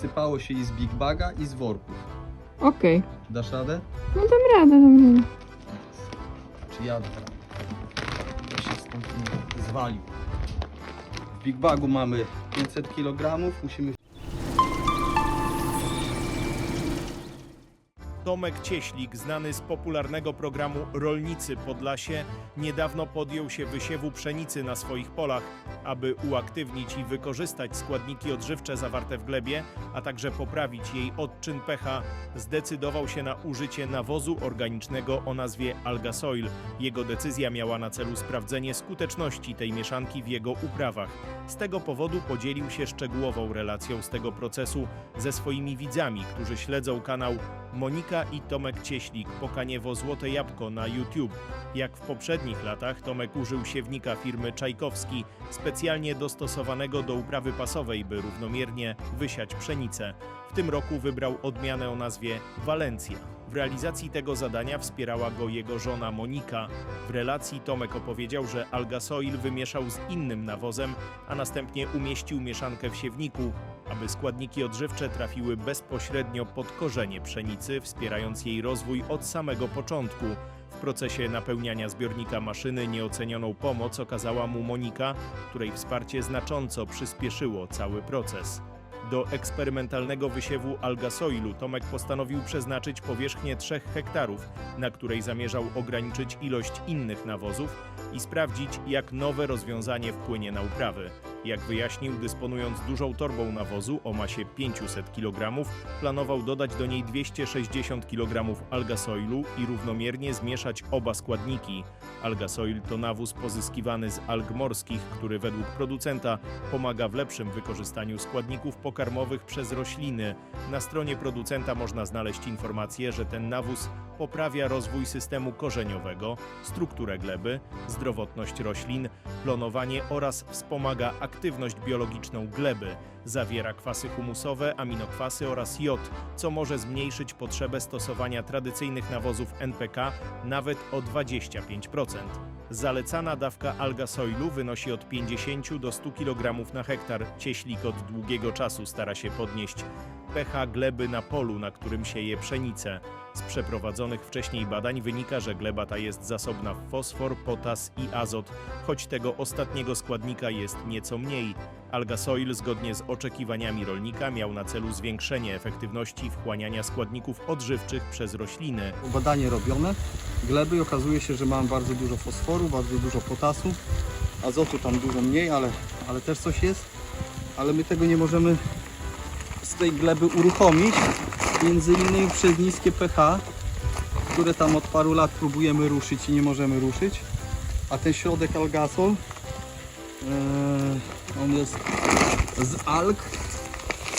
Sypało się i z Big Baga i z worków. Okej. Dasz radę? No dam radę, dam radę. Czy jadę? To się stąd nie zwalił. W Big Bagu mamy 500 kg, musimy Tomek Cieślik, znany z popularnego programu Rolnicy Podlasie, niedawno podjął się wysiewu pszenicy na swoich polach, aby uaktywnić i wykorzystać składniki odżywcze zawarte w glebie, a także poprawić jej odczyn pH, zdecydował się na użycie nawozu organicznego o nazwie Algasoil. Jego decyzja miała na celu sprawdzenie skuteczności tej mieszanki w jego uprawach. Z tego powodu podzielił się szczegółową relacją z tego procesu ze swoimi widzami, którzy śledzą kanał Monika i Tomek Cieślik, Pokaniewo Złote Jabłko na YouTube. Jak w poprzednich latach, Tomek użył siewnika firmy Czajkowski, specjalnie dostosowanego do uprawy pasowej, by równomiernie wysiać pszenicę. W tym roku wybrał odmianę o nazwie Walencja. W realizacji tego zadania wspierała go jego żona Monika. W relacji Tomek opowiedział, że Algasoil wymieszał z innym nawozem, a następnie umieścił mieszankę w siewniku, aby składniki odżywcze trafiły bezpośrednio pod korzenie pszenicy, wspierając jej rozwój od samego początku. W procesie napełniania zbiornika maszyny nieocenioną pomoc okazała mu Monika, której wsparcie znacząco przyspieszyło cały proces. Do eksperymentalnego wysiewu algasoilu Tomek postanowił przeznaczyć powierzchnię 3 hektarów, na której zamierzał ograniczyć ilość innych nawozów i sprawdzić, jak nowe rozwiązanie wpłynie na uprawy. Jak wyjaśnił, dysponując dużą torbą nawozu o masie 500 kg, planował dodać do niej 260 kg algasoilu i równomiernie zmieszać oba składniki. Algasoil to nawóz pozyskiwany z alg morskich, który według producenta pomaga w lepszym wykorzystaniu składników pokarmowych przez rośliny. Na stronie producenta można znaleźć informację, że ten nawóz poprawia rozwój systemu korzeniowego, strukturę gleby, zdrowotność roślin, klonowanie oraz wspomaga aktywność biologiczną gleby. Zawiera kwasy humusowe, aminokwasy oraz jod, co może zmniejszyć potrzebę stosowania tradycyjnych nawozów NPK nawet o 25%. Zalecana dawka algasoilu wynosi od 50 do 100 kg na hektar. Cieślik od długiego czasu stara się podnieść pH gleby na polu, na którym sieje pszenicę. Z przeprowadzonych wcześniej badań wynika, że gleba ta jest zasobna w fosfor, potas i azot, choć tego ostatniego składnika jest nieco mniej. Algasoil zgodnie z oczekiwaniami rolnika miał na celu zwiększenie efektywności wchłaniania składników odżywczych przez rośliny. badanie robione gleby i okazuje się, że mam bardzo dużo fosforu, bardzo dużo potasu, azotu tam dużo mniej, ale, ale też coś jest, ale my tego nie możemy z tej gleby uruchomić, między innymi przez niskie pH, które tam od paru lat próbujemy ruszyć i nie możemy ruszyć, a ten środek algasol, yy, on jest z alg,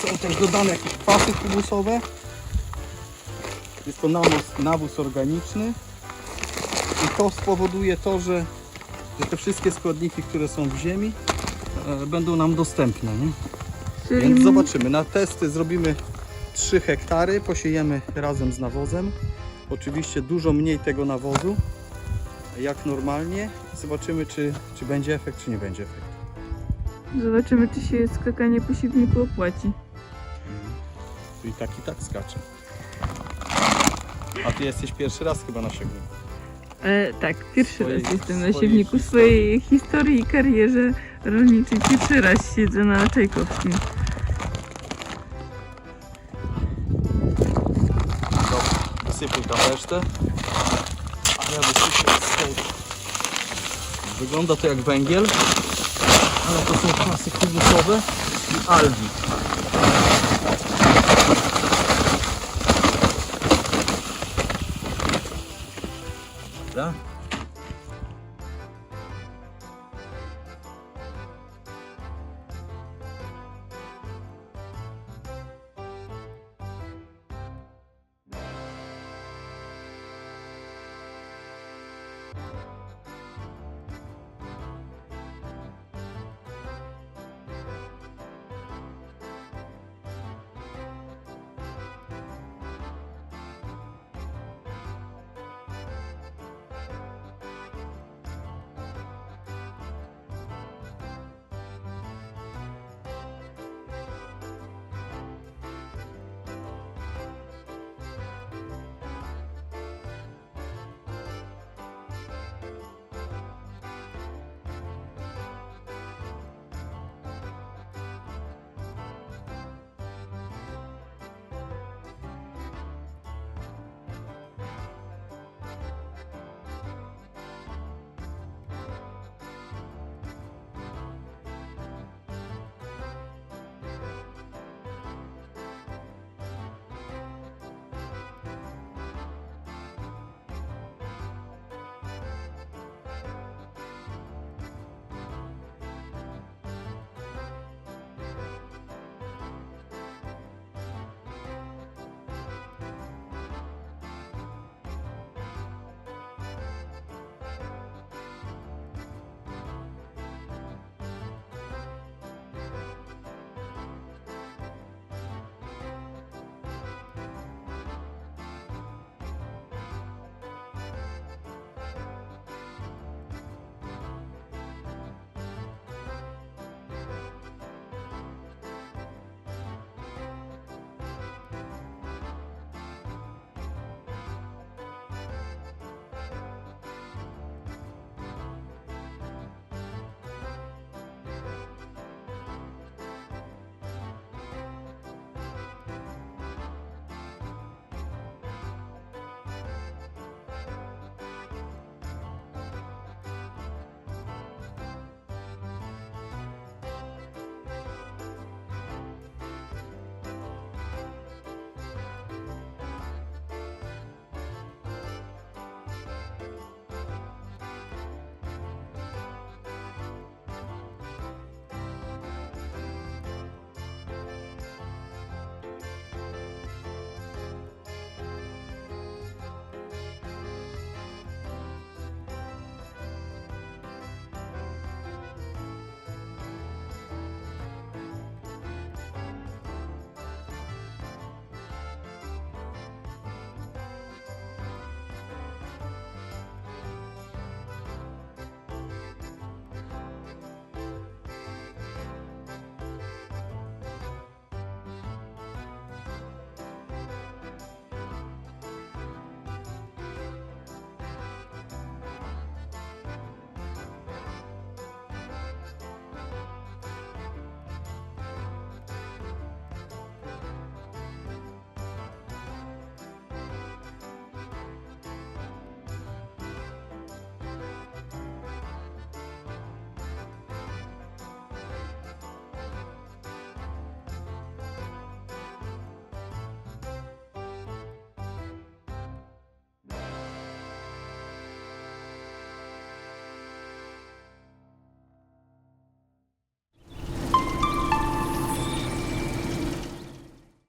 są też dodane jakieś kwasy humusowe, jest to nawóz, nawóz organiczny i to spowoduje to, że, że te wszystkie składniki, które są w ziemi e, będą nam dostępne. Nie? Czyli Więc zobaczymy. Na testy zrobimy 3 hektary, posiejemy razem z nawozem. Oczywiście dużo mniej tego nawozu jak normalnie. Zobaczymy czy, czy będzie efekt, czy nie będzie efekt. Zobaczymy, czy się skakanie po siewniku opłaci. I tak i tak skacze. A ty jesteś pierwszy raz chyba na siewniku. E, tak, pierwszy Swojej- raz jestem na siewniku. W swojej historii i karierze rolniczej pierwszy raz siedzę na Czajkowskim. Posypuj tam resztę. Ale wysypię z tego. Wygląda to jak węgiel, ale to są kwasy kubusowe i algi. Prawda?